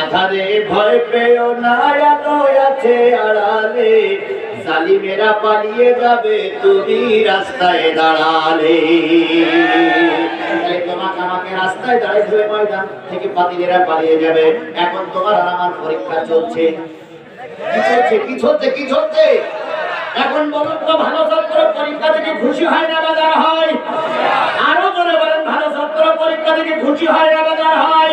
আধারে ভয় পেও না আছে আড়ালে। জালিমেরা পালিয়ে যাবে, তুমি রাস্তায় দাঁড়ালে। আমাকে রাস্তায় ময়দান থেকে পালিয়ে যাবে। এখন তোমার আমার পরীক্ষা চলছে। কি চলছে এখন বলুন তো, ভালো পরীক্ষা থেকে হয় হয়? আরও জোরে বলেন, ভালো ছাত্র পরীক্ষা থেকে খুশি হয় না বাজার হয়?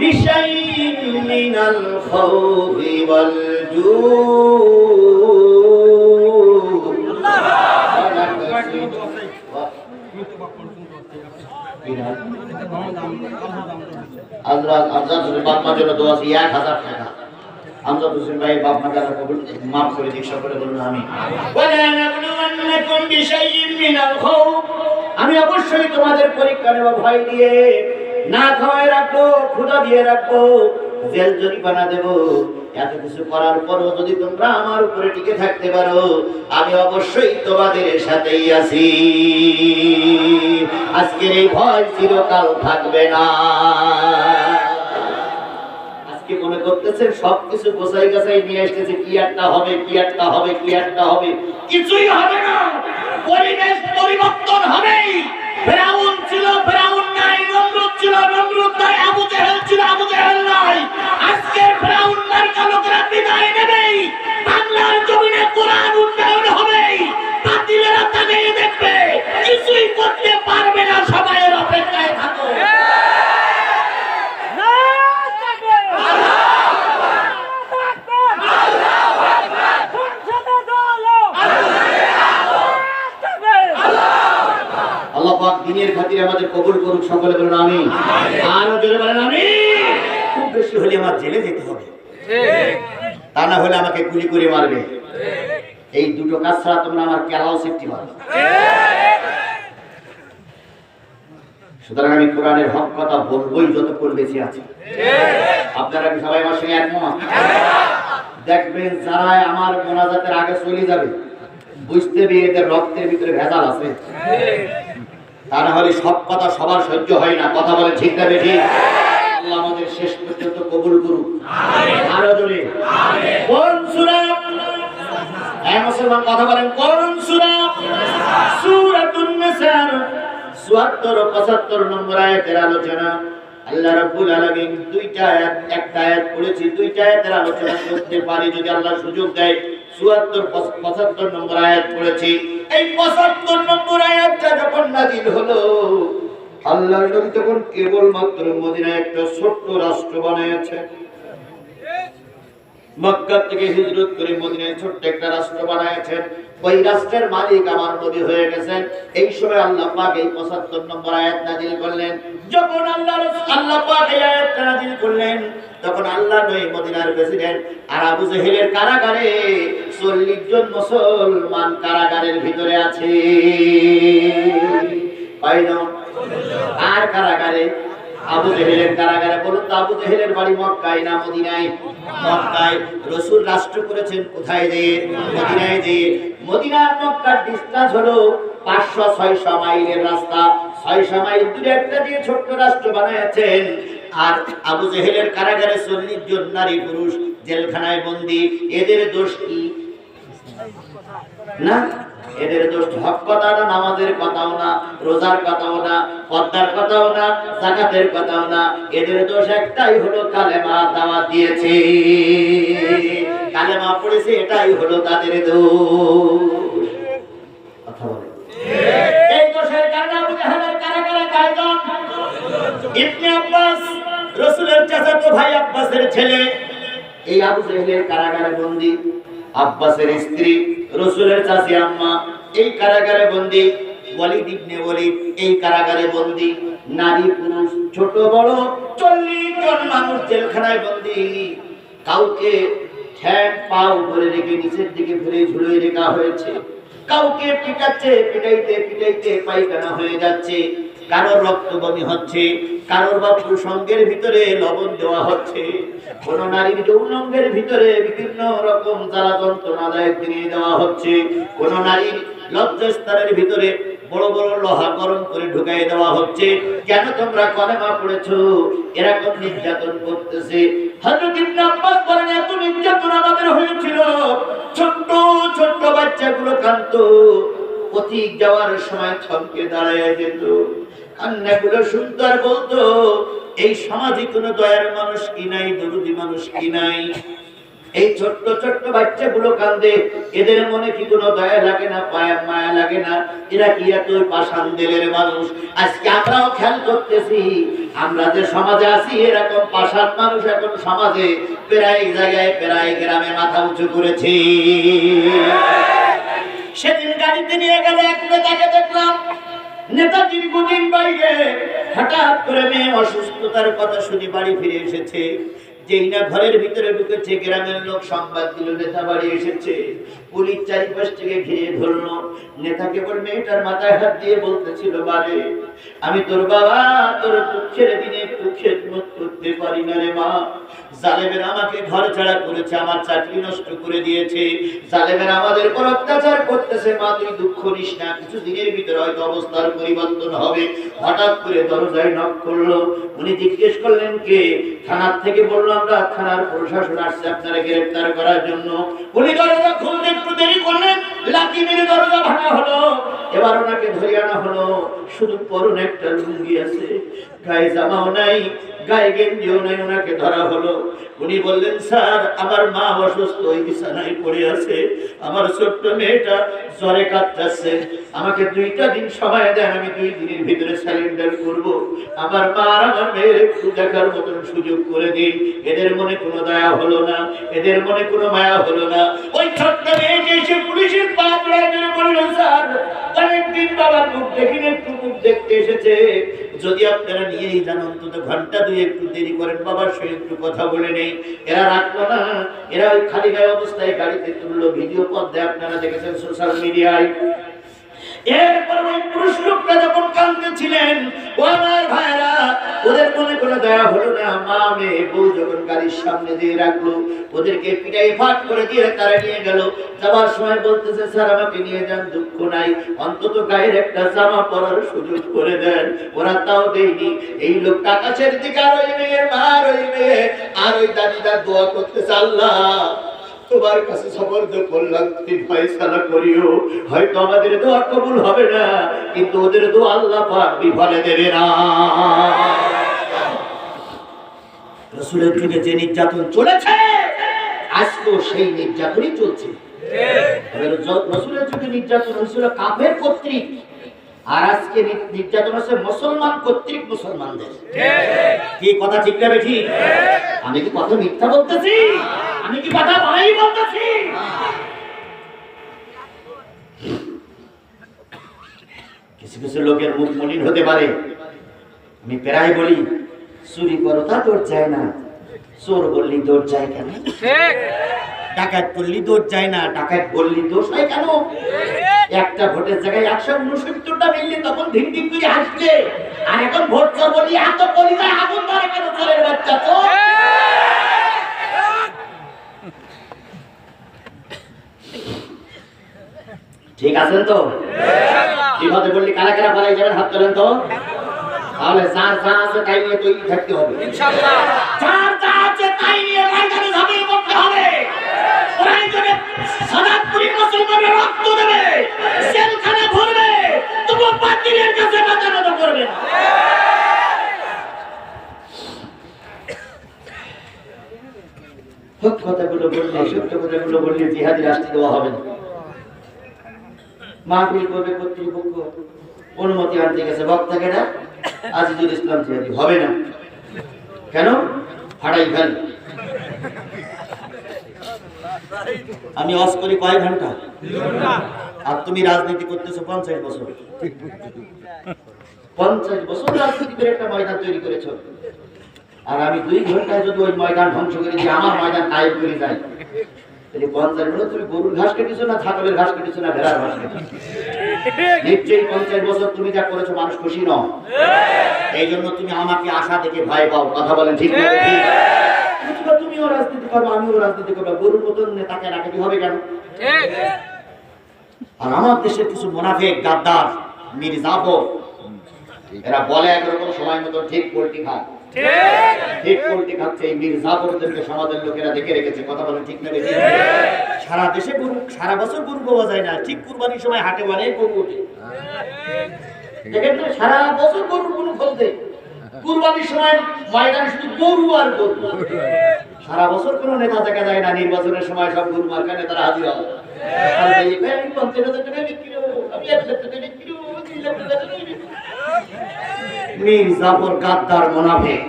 বিশাইইন মিনাল খাউফি ওয়াল আল্লাহ আজাদ বাপমার জন্য দোয়া আছে এক হাজার টাকা। আমজাদ হোসেন ভাই বাপ মা কাছে কবুল মাফ করে দিক সকলে বলুন আমি আমি অবশ্যই তোমাদের পরীক্ষা নেব ভয় দিয়ে না খাওয়াই রাখব, ক্ষুধা দিয়ে রাখব, জেল এত কিছু করার পরও যদি তোমরা আমার উপরে টিকে থাকতে পারো, আমি অবশ্যই তোমাদের সাথেই আছি। আজকের এই ভয় চিরকাল থাকবে না। আজকে মনে করতেছেন সবকিছু গোছাই গাছাই নিয়ে এসেছে, কি একটা হবে, কি একটা হবে, কি একটা হবে। কিছুই হবে না। পরিবেশ পরিবর্তন হবেই। ফেরাউন ছিল, ফেরাউন ছিল নমরুদ নাই আবু জেহেল ছিল, আবু জেহেল নাই। আজকে ফেরাউন মার্কা লোকেরা বিদায় নেই বাংলার জমিনে কোরআন উন্নয়ন সুতরাং আমি কোরআনের হক কথা যতক্ষণ আছে। আপনারা সবাই আমার সঙ্গে একমত? দেখবেন যারা আমার মোনাজাতের আগে চলে যাবে এদের রক্তের ভিতরে ভেজাল আছে। তা না হলে সব কথা সবার সহ্য হয় না, কথা বলে ঠিক না আল্লাহ আমাদের শেষ পর্যন্ত কবুল করুক। আরও জোরে। কোন সূরা মুসলমান, কথা বলেন, কোন সূরা? সূরাতুন নিসার। 74 75 নম্বর আয়াতের আলোচনা। আল্লাহ রাব্বুল আলামিন দুইটা আয়াত, একটা আয়াত পড়েছি, দুইটা আয়াতের আলোচনা করতে পারি যদি আল্লাহ সুযোগ দেয়। 74 75 নম্বর আয়াত পড়েছি। এই 75 নম্বর আয়াতটা যখন নাযিল হলো, আল্লাহর নবী তখন কেবলমাত্র মদিনায় একটা ছোট্ট রাষ্ট্র বানিয়েছে মক্কা থেকে হিজরত করে মদিনায় ছোট্ট একটা রাষ্ট্র বানিয়েছেন ওই রাষ্ট্রের মালিক আমার নবী হয়ে গেছেন। এই সময় আল্লাহ পাক এই 75 নম্বর আয়াত নাযিল করলেন। যখন আল্লাহ আল্লাহ পাক এই আয়াতটা নাযিল করলেন, তখন আল্লাহ নবী মদিনার প্রেসিডেন্ট আর আবু জেহেলের কারাগারে 40 জন মুসলমান কারাগারের ভিতরে আছে। কয়জন আর কারাগারে আবু জেহেলের কারাগারে বলুন তো, আবু জেহেলের বাড়ি মক্কায় না মদিনায়? মক্কায়। রসুল রাষ্ট্র করেছেন কোথায় যেয়ে মদিনায় যেয়ে মদিনার মক্কার ডিস্টেন্স হলো পাঁচশো মাইলের রাস্তা। ছয়শো মাইল দূরে একটা দিয়ে ছোট্ট রাষ্ট্র বানাইছেন আর আবু জেহেলের কারাগারে চল্লিশ জন নারী পুরুষ, জেলখানায় বন্দি। এদের দোষ কি? না? এদের দোষ হক কথা না, নামাজের কথাও না, রোজার কথাও না পদ্মার কথাও না, জাকাতের কথাও না। এদের দোষ একটাই হলো কালেমা দাওয়া দিয়েছে। কালেমা পড়েছে, এটাই হলো তাদের দোষ। এই আবু জাহেলের কারাগারে বন্দী আব্বাসের স্ত্রী রসুলের চাচি আম্মা, এই কারাগারে বন্দী, ওয়ালিদ ইবনে এই কারাগারে বন্দী, নারী পুরুষ, ছোট, বড়, চল্লিশ জন মানুষ জেলখানায় বন্দী। কাউকে ঠ্যাং পা উপরে রেখে নিচের দিকে ফেলে ঝুলিয়ে রেখা হয়েছে। কাউকে পিটাচ্ছে, পিটাইতে পিটাইতে পায়খানা হয়ে যাচ্ছে। কারোর রক্ত বমি হচ্ছে, কারোর বা প্রসঙ্গের ভিতরে লবণ দেওয়া হচ্ছে। কোন নারীর যৌনঙ্গের ভিতরে বিভিন্ন রকম জ্বালা যন্ত্রণাদায়ক জিনিস দেওয়া হচ্ছে। কোন নারীর লজ্জাস্থানের ভিতরে বড় বড় লোহা গরম করে ঢুকাই দেওয়া হচ্ছে। কেন তোমরা কলেমা পড়েছো? এরকম নির্যাতন করতেছে। হযরত ইবনে আব্বাস বলেন নির্যাতন আমাদের হয়েছিল। ছোট্ট ছোট্ট বাচ্চাগুলো কাঁদতো। পথিক যাওয়ার সময় থমকে দাঁড়ায় যেত। কান্নাগুলো সুন্দর বলতো এই দয়ার মানুষ কি নাই, দরুদি মানুষ কি নাই? এই ছোট্ট ছোট্ট বাচ্চাগুলো কান্দে, এদের মনে কি কোনো দয়া লাগে না পায়া মায়া লাগে না? এরা কি এত মানুষ? আজকে আমরাও খেয়াল করতেছি, আমরা যে সমাজে আছি, এরকম পাষাণ মানুষ এখন সমাজে প্রায় জায়গায়, প্রায় গ্রামে মাথা উঁচু করেছি। সেদিন গাড়িতে নিয়ে গেল এক নেতাকে দেখলাম নেতা দীর্ঘদিন বাইরে হঠাৎ করে মেয়ে অসুস্থতার কথা শুনে বাড়ি ফিরে এসেছে। যেই না ঘরের ভিতরে ঢুকেছে, গ্রামের লোক সংবাদ দিল, নেতা বাড়ি এসেছে। পুলিশ চারিপাশ থেকে ঘিরে ধরলো। নেতাকে বল, মেয়েটার মাথায় হাত দিয়ে বলতেছিল, বারে, আমি তোর বাবা, তোর দুঃখের দিনে খেদমত করতে পারি না রে মা। জালেমের আমাকে ঘর ছাড়া করেছে, আমার চাকরি নষ্ট করে দিয়েছে। জালেমের আমাদের উপর অত্যাচার করতেছে, মা, তুই দুঃখ নিস না, কিছু দিনের ভিতরে হয়তো অবস্থার পরিবর্তন হবে। হঠাৎ করে দরজায় নক করল। উনি জিজ্ঞেস করলেন, কে? থানার থেকে বলল, আমরা থানার প্রশাসন আসছে আপনারা গ্রেফতার করার জন্য। উনি দরজা খুলতে একটু দেরি করলেন। লাঠি মেরে দরজা ভাঙা হলো। এবার ওনাকে ধরে আনা হলো। শুধু পরন একটা লুঙ্গি আছে। গায়ে জামাও নাই, গায়ে গেঞ্জিও নাই ওনাকে ধরা হলো। উনি বললেন, স্যার, আমার মা অসুস্থ, ওই বিছানায় পড়ে আছে। আমার ছোট্ট মেয়েটা জ্বরে কাঁদতেছে আমাকে দুইটা দিন সময় দেন, আমি দুই দিনের ভিতরে স্যালেন্ডার করব। আমার মা আর আমার মেয়ের একটু দেখার মতন সুযোগ করে দিন। এদের মনে কোনো দয়া হলো না, এদের মনে কোনো মায়া হলো না। ওই দেখিনি একটু দেখতে এসেছে। যদি আপনারা নিয়েই যান অন্তত ঘণ্টা দুই একটু দেরি করেন বাবার সঙ্গে একটু কথা বলে নেই। এরা রাখল না, এরা ওই খালি গায়ে অবস্থায় গাড়িতে তুললো। ভিডিও পর্দায় আপনারা দেখেছেন সোশ্যাল মিডিয়ায় এরপর ওই পুরুষ লোকটা যখন কাঁদতেছিলেন ও আমার ভাইরা, ওদের মনে কোনো দয়া হলো না, মা মেয়ে, বউ যখন গাড়ির সামনে দিয়ে রাখল, ওদেরকে পিটাই ফাট করে দিয়ে তারা নিয়ে গেল। যাবার সময় বলতেছে, স্যার, আমাকে নিয়ে যান, দুঃখ নাই। অন্তত গায়ের একটা জামা পরার সুযোগ করে দেন। ওরা তাও দেয়নি। এই লোক আকাশের দিকে আর ওই মেয়ের মা আর ওই মেয়ে। আর ওই দাদিদার দোয়া করতেছে, আল্লাহ তোমার কাছে সমর্থ করলাম তুমি ফয়সালা করিও। হয়তো আমাদের দোয়া কবুল হবে না কিন্তু ওদের দোয়া আল্লাহ পাক বিফলে দেবে না। রসুলের যুগে যে নির্যাতন চলেছে আজকেও সেই নির্যাতনই চলছে। রসুলের যুগে নির্যাতন হয়েছিল কাফের কর্তৃক আর আজকে নির্যাতন হচ্ছে মুসলমান কর্তৃক মুসলমানদের। কি কথা ঠিক না ঠিক? আমি কি কথা মিথ্যা বলতেছি? আমি কি কথা বানাই বলতেছি? কিছু কিছু লোকের মুখ মলিন হতে পারে। আমি প্রায় বলি চুরি করো তা তোর যায় না। চোর বললি দৌড় যায় কেন? ডাকাত করলি দৌড় যায় না। ডাকাত বললি দোষ হয় কেন? একটা ভোটের জায়গায় একশো উনসত্তরটা মিললে তখন ধিক ধিক করে হাসলে। আর এখন ভোট চোর বলি এত কলিতায় আগুন ধরে কেন চোরের বাচ্চা চোর? ঠিক আছেন তো? বিপদে বললি কারা কারা পালাই যাবেন হাত তোলেন তো? তাহলে যার যা আছে তাই নিয়ে তৈরি থাকতে হবে। যার যা আছে তাই নিয়ে ময়দানে ঝাঁপিয়ে পড়তে হবে। ওরাই যদি সাদাতপুরি মুসলমানের রক্ত দেবে জেলখানে ভরবে তবু কাছে করবে না। হক কথাগুলো বললে সত্য কথাগুলো বললে জিহাদি রাষ্ট্র দেওয়া হবে না। মাহফিল করবে কর্তৃপক্ষ। অনুমতি আনতে গেছে বক্তাকে না আজিজুল ইসলাম জিহাদি হবে না। কেন? হাড়াই ফেল। আমি অস করি কয় ঘণ্টা? আর তুমি রাজনীতি করতেছো পঞ্চাশ বছর। পঞ্চাশ বছর রাজনীতি একটা ময়দান তৈরি করেছ। আর আমি দুই ঘন্টায় যদি ওই ময়দান ধ্বংস করে দিয়ে আমার ময়দান কায়েম করে যাই তাহলে পঞ্চাশ বছর তুমি গরুর ঘাস কেটেছো না ছাগলের ঘাস কেটেছো না ভেড়ার ঘাস কেটেছো? নিশ্চয়ই পঞ্চাশ বছর তুমি যা করেছ মানুষ খুশি নও। এই জন্য তুমি আমাকে আশা দেখে ভয় পাও। কথা বলেন ঠিক না তুমিও রাজনীতি করব আমিও রাজনীতি করব। গরুর মতন নেতাকে রাখাতে হবে কেন? আর আমার দেশের কিছু মোনাফেক গাদ্দার মীর জাফর এরা বলে একরকম সময় মতো ঠিক পোল্ট্রি খায়। ঠিক। পোল্ট্রি খাচ্ছে এই মীর জাফরদেরকে সমাজের লোকেরা দেখে রেখেছে কথা বলেন ঠিক না সারা দেশে গরু সারা বছর গরু পাওয়া যায় না ঠিক কুরবানির সময় হাটে অনেক গরু ওঠে। দেখেন তো, সারা বছর গরু গরু ফলতে। কুরবানির সময় ময়দানে শুধু গরু আর গরু। সারা বছর কোনো নেতা দেখা যায় না নির্বাচনের সময় সব গরু মার্কা নেতারা হাজির হয়। আমি পঞ্চাশ হাজার টাকা বিক্রি করব, আমি এক লাখ টাকা বিক্রি করব, দুই লাখ টাকা বিক্রি করব। মীর জাফর গাদ্দার মোনাফেক।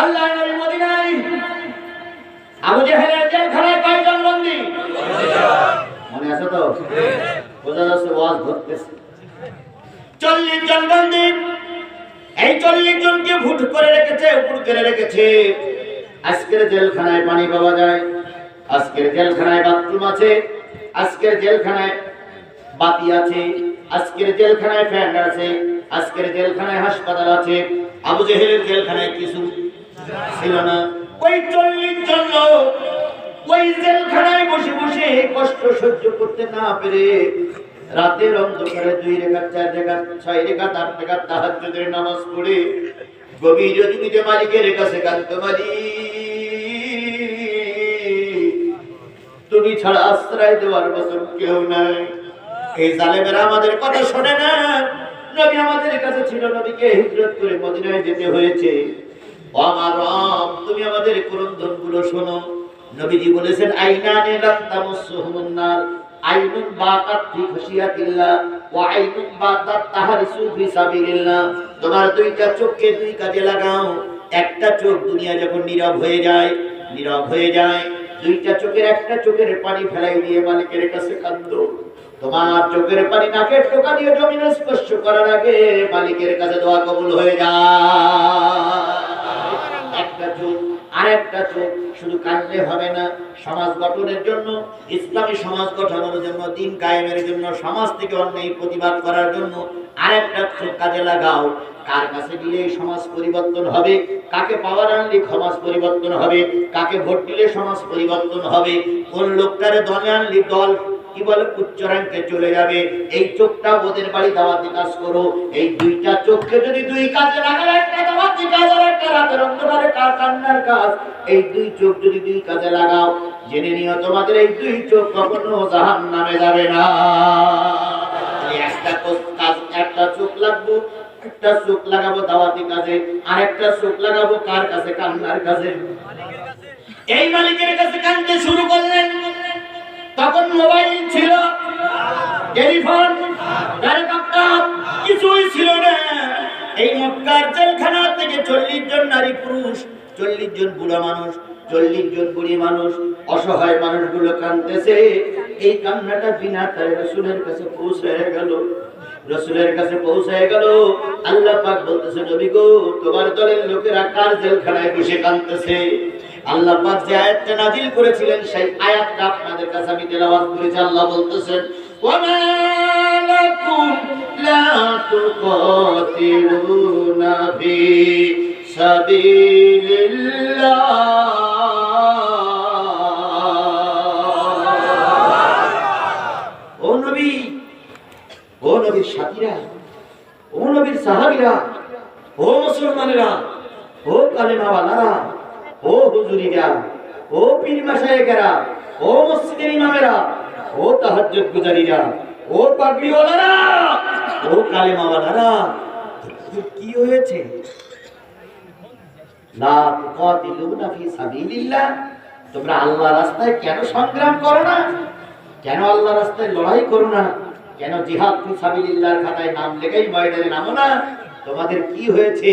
আল্লাহ নবী মদিনায় আবু জেহেলের জেলখানায় কয়জন বন্দী? মনে আছে তো? বোঝা যাচ্ছে ওয়াজ ধরতেছে। চল্লিশ জন বন্দী। এই চল্লিশ জনকে ভুট করে রেখেছে, উপর করে রেখেছে। আজকের জেলখানায় পানি পাওয়া যায়, আজকের জেলখানায় বাথরুম আছে, আজকের জেলখানায় বাতি আছে, আজকের জেলখানায় ফ্যান আছে, আজকের জেলখানায় হাসপাতাল আছে, আবু জেহেলের জেলখানায় কিছু ছিল না। ওই চল্লিশ জন ওই জেলখানায় বসে বসে কষ্ট সহ্য করতে না পেরে রাতের অন্ধকারে দুই রেখা চার রেখা ছয় রেখা আট রেখা তাহাজ্জুদের নামাজ পড়ে গভীর জমিতে মালিকের কাছে কান্ত মালিক, তুমি ছাড়া আশ্রয় দেওয়ার মতন কেউ নাই। এই জালেমেরা আমাদের কথা শোনে না। নবী আমাদের কাছে ছিল, নবীকে হিজরত করে মদিনায় যেতে হয়েছে। আমার রব, তুমি আমাদের ক্রন্দনগুলো শোনো। নবীজি বলেছেন আইনানে লাম তামাসসুহুমুন নার আইনুন বাকাত ফি খুশিয়াতিল্লাহ ওয়া আইনুন বাকাত তাহারিসু ফি সাবিলিল্লাহ। তোমার দুইটা চোখকে দুই কাজে লাগাও। একটা চোখ দুনিয়া যখন নীরব হয়ে যায়, নীরব হয়ে যায়। দুইটা চোখের একটা চোখের পানি ফেলাই দিয়ে মালিকের কাছে কান্দো। তোমার চোখের পানি নাকের টোকা দিয়ে জমিন স্পর্শ করার আগে মালিকের কাছে দোয়া কবুল হয়ে যায়। একটা চোখ আর একটা চোখ, শুধু কান্দলে হবে না, সমাজ গঠনের জন্য, ইসলামী সমাজ গঠনের জন্য, দিন কায়েমের জন্য, সমাজ থেকে অন্যায় প্রতিবাদ করার জন্য আরেকটা চোখ কাজে লাগাও। কার কাছে দিলে সমাজ পরিবর্তন হবে? কাকে পাওয়ার আনলে সমাজ পরিবর্তন হবে? কাকে ভোট দিলে সমাজ পরিবর্তন হবে? কোন লোকটারে দলে আনলে দল কি বলে উচ্চ র্যাঙ্কে চলে যাবে। এই চোখটা ওদের বাড়ি দাওয়াতি কাজ করো। এই দুইটা চোখকে যদি দুই কাজে লাগালে একটা দাওয়াতি কাজ আর একটা রাতের অন্ধকারে কার কান্নার কাজ। এই দুই চোখ যদি দুই কাজে লাগাও, জেনে নিও তোমাদের এই দুই চোখ কখনো জাহান নামে যাবে না। একটা কাজ, একটা চোখ লাগবো, একটা চোখ লাগাবো দাওয়াতি কাজে, আর একটা চোখ লাগাবো কার কাছে, কান্নার কাছে। এই মালিকের কাছে কানতে শুরু করলেন। তখন মোবাইল ছিল, টেলিফোন, হেলিকপ্টার, কিছুই ছিল না। এই মক্কার জেলখানা থেকে চল্লিশ জন নারী পুরুষ, চল্লিশ জন বুড়া মানুষ, চল্লিশ জন বুড়ি মানুষ, অসহায় মানুষগুলো কাঁদতেছে। এই কান্নাটা বিনা তার রসুলের কাছে পৌঁছে গেল। রসুলের কাছে পৌঁছে গেল। আল্লাহ পাক বলতেছে, নবী গো, তোমার দলের লোকেরা কার জেলখানায় বসে কাঁদতেছে? আল্লাহ পাক যে আয়াতটা নাযিল করেছিলেন, সেই আয়াতটা আপনাদের কাছে আমি তেলাওয়াত করেছি। আল্লাহ বলতেছেন, ওয়ামা লা তুকাতিলুনা ফি সাবিলিল্লাহ। সাথীরা, ও নবীর সাহাবীরা, ও মুসলমানেরা, ও কালেমাওয়ালারা ও হুজুরিরা, ও পীর মাশায়েখেরা ও মসজিদের ইমামেরা, ও তাহাজ্জুদ গুজারিরা, ও পাগড়িওয়ালারা, ও কালেমাওয়ালারা কি হয়েছে? লা তুকাতিলুনা ফি সাবিলিল্লাহ, তোমরা আল্লাহ রাস্তায় কেন সংগ্রাম করো না? কেন আল্লাহ রাস্তায় লড়াই করো না? কেন জিহাদ ফি সাবিলিল্লাহর খাতায় নাম লেখাই ময়দানে নামো না? তোমাদের কি হয়েছে?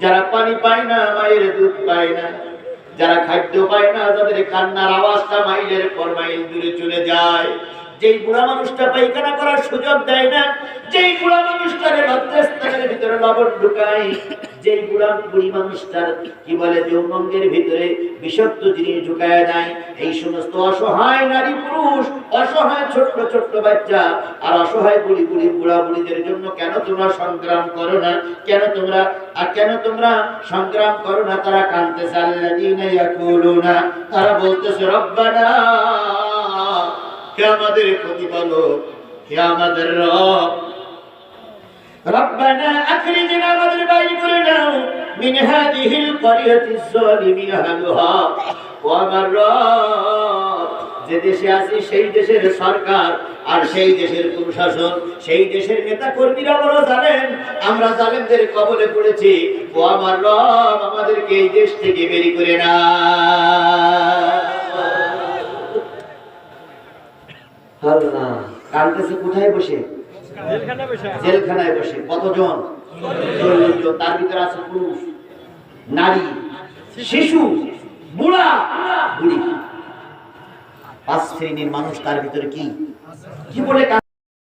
যারা পানি পায় না, মায়ের দুধ পায় না, যারা খাদ্য পায় না তাদের কান্নার আওয়াজটা মাইলের পর মাইল দূরে চলে যায়। যেই বুড়া মানুষটা পায়খানা করার সুযোগ দেয় না, যেই বুড়া মানুষটার লজ্জাস্থানের ভিতরে লবণ ঢুকায়, যেই বুড়া বুড়ি মানুষটার, কি বলে যৌনঙ্গের ভিতরে বিষাক্ত জিনিস ঢুকায় দেয় এই সমস্ত অসহায় নারী পুরুষ, অসহায় ছোট্ট ছোট্ট বাচ্চা, আর অসহায় বুড়ি বুড়ি বুড়া বুড়িদের জন্য কেন তোমরা সংগ্রাম করো না? কেন তোমরা, আর কেন তোমরা সংগ্রাম করো না? তারা কানতেছে ইয়াকুলুনা, তারা বলতেছে, রব্বানা হে আমাদের প্রতিপালক হে আমাদের রব ربنا أخرجنا আমাদের বাইর করে নাও من هذه القرية الظالم أهلها ও আমার রব যে দেশে আছি সেই দেশের সরকার আর সেই দেশের প্রশাসন সেই দেশের নেতা কর্মীরা বড় জানেন আমরা জালেমদের কবলে পড়েছি ও আমার রব আমাদেরকে এই দেশ থেকে বেরি করে না কানতেছে কোথায় বসে? জেলখানায় বসে কতজন? চল্লিশ জন তার ভিতরে আছে পুরুষ নারী শিশু বুড়া বুড়ি। পাঁচ শ্রেণির মানুষ তার ভিতরে কি? কি বলে